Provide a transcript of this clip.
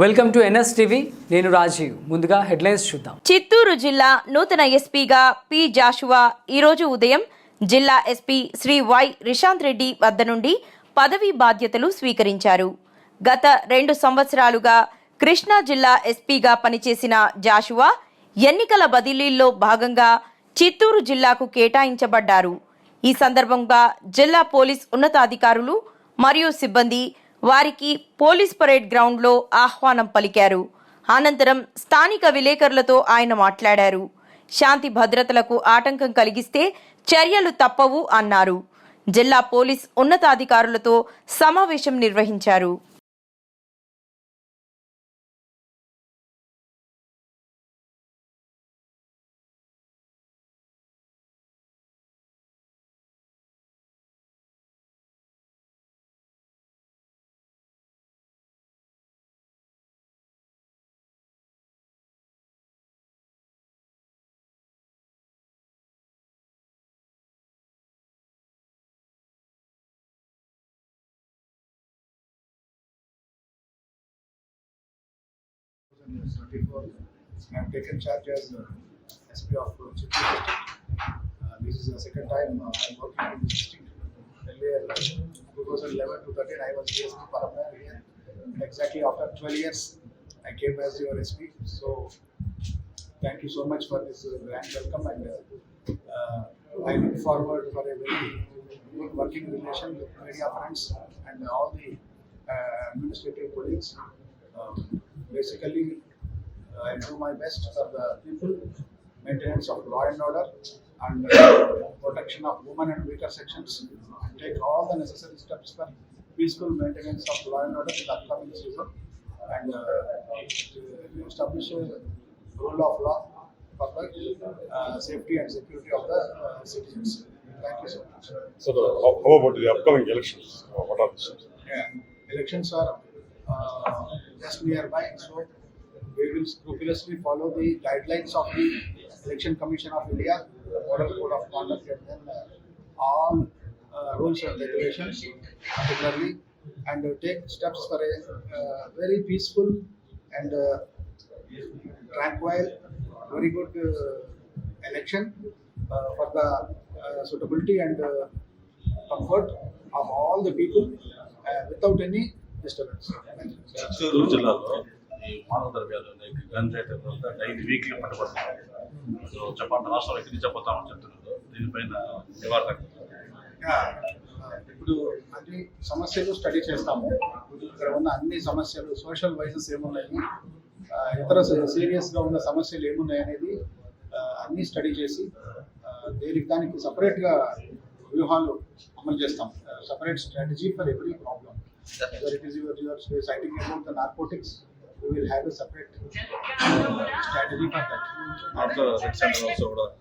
Welcome to NS TV. నేను రాజీవ్. ముందుగా headlines చూద్దాం. చిత్తూరు జిల్లా నూతన ఎస్పీగా పి జాషువా ఈరోజు ఉదయం జిల్లా ఎస్పీ శ్రీ వై రిషాంత్ రెడ్డి వద్ద నుండి పదవీ బాధ్యతలు స్వీకరించారు. గత రెండు సంవత్సరాలుగా కృష్ణా జిల్లా ఎస్పీగా పనిచేసిన జాషువా ఎన్నికల బదిలీల్లో భాగంగా చిత్తూరు జిల్లాకు కేటాయించబడ్డారు. ఈ సందర్భంగా జిల్లా పోలీస్ ఉన్నతాధికారులు మరియు సిబ్బంది వారికి పోలీస్ పరేడ్ గ్రౌండ్లో ఆహ్వానం పలికారు. అనంతరం స్థానిక విలేకరులతో ఆయన మాట్లాడారు. శాంతి భద్రతలకు ఆటంకం కలిగిస్తే చర్యలు తప్పవు అన్నారు. జిల్లా పోలీస్ ఉన్నతాధికారులతో సమావేశం నిర్వహించారు. And 34. I have taken charge as uh, SP of uh, this is the second time uh, I am working in this district. Earlier, uh, 2011 to 13, I was DSP Paramar here. Exactly after 12 years, I came as your SP. So, thank you so much for this uh, grand welcome and uh, uh, I look forward for a very good working relation with media friends and all the uh, administrative colleagues. Um, basically, I do my best for the people, maintenance of law and order, and uh, protection of women and weaker sections, and take all the necessary steps for peaceful maintenance of law and order in the upcoming season, and uh, to establish a rule of law for the uh, safety and security of the uh, citizens. Thank you so much. So, the, how, how about the upcoming elections? Uh, What are the steps? Yeah, elections are uh, just nearby, so we will scrupulously follow the guidelines of the Election Commission of India, Model Code of Conduct, and then uh, all uh, rules and regulations particularly, and take steps for a uh, very peaceful and tranquil, very good uh, election uh, for the uh, suitability and comfort of all the people without any. Chittoor జిల్లాలో ఈ మానవ ద్రవ్యాలు like గన్ రేట్ అంతా daily weekly పట్టబడుతున్నాయి. So చెప్పండి రాష్ట్రంలో ఎక్కడి నుంచి చెప్తున్నారు. దీనిపైన నివారణ ఇప్పుడు అన్ని సమస్యలు స్టడీ చేస్తాము. ఇక్కడ ఉన్న అన్ని సమస్యలు సోషల్ వైసెస్ ఏమున్నాయి? ఇతర సీరియస్గా ఉన్న సమస్యలు ఏమున్నాయి అనేది అన్నీ స్టడీ చేసి దేనికి దానికి సపరేట్గా వ్యూహాలు అమలు చేస్తాం separate strategy for every Where it is you are, you citing about the narcotics, we will have a separate strategy for that. After the center also.